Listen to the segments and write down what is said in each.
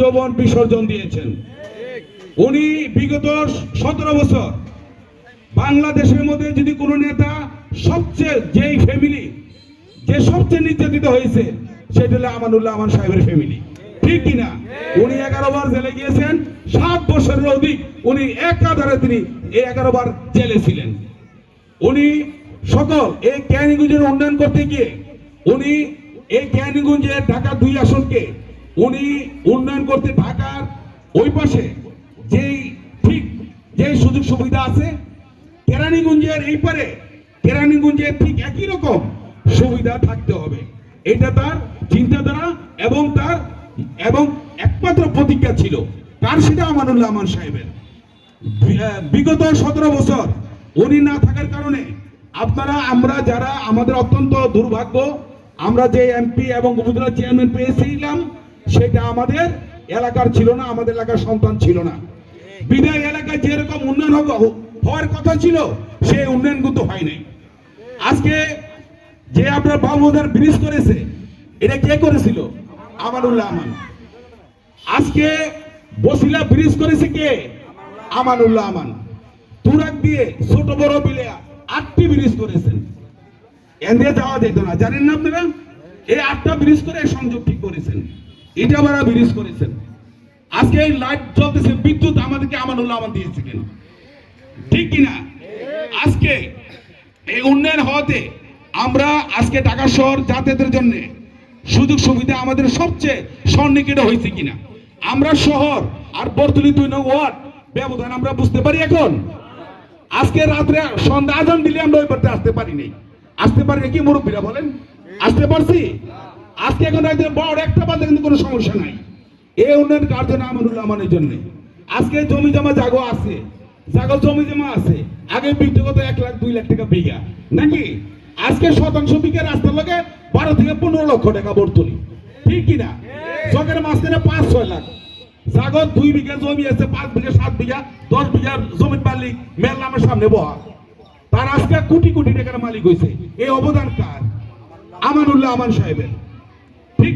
যৌবন বিসর্জন দিয়েছেন। উনি বিগত সতেরো বছর বাংলাদেশের মধ্যে যদি কোনো নেতা সবচেয়ে যেই ফ্যামিলি যে সবচেয়ে নির্যাতিত হয়েছে, সেটা হলো আমানুল্লাহ আমান সাহেবের ফ্যামিলি ঠিক কিনা? উনি এগারো বার জেলে গিয়েছেন, সাত বছরের অধিক উনি একাধারে তিনি এই এগারো বার জেলে ছিলেন। উনি সকল এই ক্যানিগঞ্জের উন্নয়ন করতে গিয়ে, উনি এই ক্যানিগঞ্জের ঢাকা দুই আসনকে উনি উন্নয়ন করতে ঢাকার ওই পাশে যেই ঠিক যেই সুযোগ সুবিধা আছে, কেরানীগঞ্জের এই পারে, কেরানীগঞ্জের ঠিক একই রকম সুবিধা থাকতে হবে। এটা তার চিন্তাধারা এবং তার এবং একমাত্র প্রতিজ্ঞা ছিল। তার সেটা আমানুল্লাহ আমান সাহেবের। বিগত সতেরো বছর উনি না থাকার কারণে আপনারা, আমরা যারা আমাদের অত্যন্ত দুর্ভাগ্য, আমরা যে এমপি এবং উপজেলা চেয়ারম্যান পেয়েছিলাম সেটা আমাদের এলাকার ছিল না, আমাদের এলাকার সন্তান ছিল না। বিদায় এলাকায় যেরকম উন্নয়ন হওয়ার কথা ছিল সেই উন্নয়ন কিন্তু হয় নাই। আজকে যে আপনার বাবুদার ব্রিজ করেছে, এটা কে করেছিল? আমানুল্লাহ আমান। আজকে বসিলা ব্রিজ করেছে কে? আমানুল্লাহ আমান। তুরাক দিয়ে ছোট বড় বিলে আটটি ব্রিজ করেছেন। এন দিয়ে যাওয়া যেত না। জানেন না আপনারা? এই আটটা ব্রিজ করে সংযোগ ঠিক করেছেন। এটা বারা ব্রিজ করেছেন। আজকে এই লাইট জ্বলতেছে, বিদ্যুৎ আমাদেরকে আমানুল্লাহ আমান দিয়েছিলেন ঠিক কিনা? আজকে এই উন্নয়ন হওয়াতে আমরা আজকে ঢাকা শহর জন্য সুযোগ সুবিধা আমাদের সবচেয়ে সন্নিকটে হয়েছে কিনা? আমরা শহর আর বর্তলি দুই নং ওয়ার্ড ব্যবধান আমরা বুঝতে পারি এখন? আজকে রাত্রে সন্ধ্যা আজান দিলে আমরা ওই আসতে পারি নাই। আসতে পারি কি মুরব্বীরা বলেন? আসতে পারছি? আজকে এখন একদিন বড় একটা বাদে কিন্তু কোনো সমস্যা নাই। এই উন্নয়ন কার জন্য আমানুল্লাহ আমানের জন্য। আজকে জমি জমা জাগো আছে। জাগো জমি জমা আছে। আগে ব্যক্তিগত এক লাখ, দুই লাখ টাকা বিঘা। নাকি? আজকে শতাংশ বিঘা রাস্তার লগে বারো থেকে পনেরো লক্ষ টাকা বর্তলি ঠিক কিনা চকের মাঝখানে পাঁচ, ছয় লাখ। জাগত দুই বিঘা জমি আছে, পাঁচ বিঘা, সাত বিঘা, দশ বিঘা জমির মালিক মেল নামের সামনে বহা। তার আজকে কোটি কোটি টাকার মালিক হয়েছে এই অবদান কার? আমানুল্লাহ আমান সাহেবের।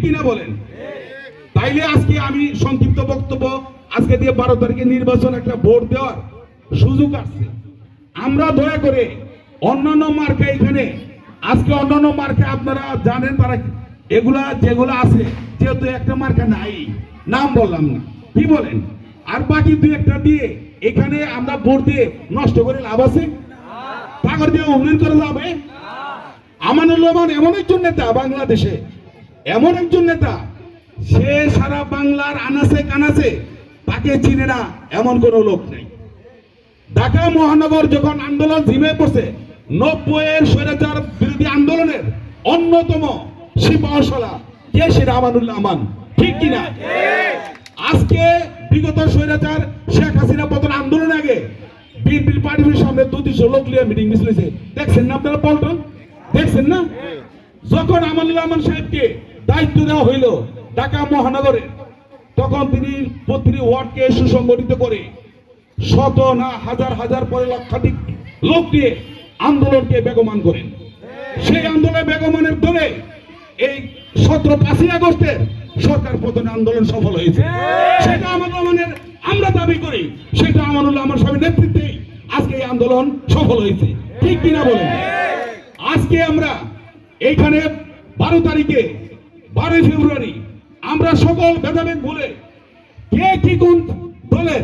কিনা বলেন? তাইলে আজকে আমি সংক্ষিপ্ত বক্তব্য, আজকে দিয়ে বারো তারিখে নির্বাচন একটা ভোট দেওয়ার সুযোগ আসছে। আমরা দয়া করে অন্যান্য মার্কা এখানে, আজকে অন্যান্য মার্কা আপনারা জানেন তারা এগুলা যেগুলো আছে, যেহেতু একটা মার্কা নাই, নাম বললাম না। কি বলেন? আর বাকি দুই একটা দিয়ে এখানে আমরা ভোট দিয়ে নষ্ট করে লাভ আছে? পাগর দিয়ে উন্নয়ন করে যাবে আমানুল রহমান এমন একজন নেতা বাংলাদেশে এমন একজন নেতা, সে সারা বাংলার আনাসে কানাসে তাকে চিনে না, এমন কোন লোক নেই। ঢাকা মহানগর যখন আন্দোলন ঝিমে পড়ছে, নব্বইয়ের স্বৈরাচার বিরোধী আন্দোলনের অন্যতম সিপাহশালা কে সেটা আমানুল্লাহ আমান? ঠিক কিনা? আজকে বিগত স্বৈরাচার শেখ হাসিনা পতন আন্দোলন আগে বিএনপির পার্টির সামনে দু তিনশো লোক নিয়ে মিটিং মিছিল দেখছেন না আপনারা পল্টন? দেখছেন না? যখন আমানুল্লাহ আমান সাহেবকে দায়িত্ব দেওয়া হইল ঢাকা মহানগরে। তখন তিনি প্রতিটি ওয়ার্ডকে সুসংগঠিত করে শত না হাজার হাজার পরে লক্ষাধিক লোক দিয়ে আন্দোলনকে বেগমান করেন। সেই আন্দোলনে বেগমানের ধরে এই সতেরো পাঁচই আগস্টের সরকার পতন আন্দোলন সফল হয়েছে। সেটা আমার রহমানের আমরা দাবি করি, সেটা আমার আমানুল্লাহ আমার স্বামীর নেতৃত্বে আজকে এই আন্দোলন সফল হয়েছে। ঠিক কিনা বলেন? আজকে আমরা এইখানে বারো তারিখে বারোই ফেব্রুয়ারি আমরা সকল ভেদাভেদ ভুলে কে কি কোন দলের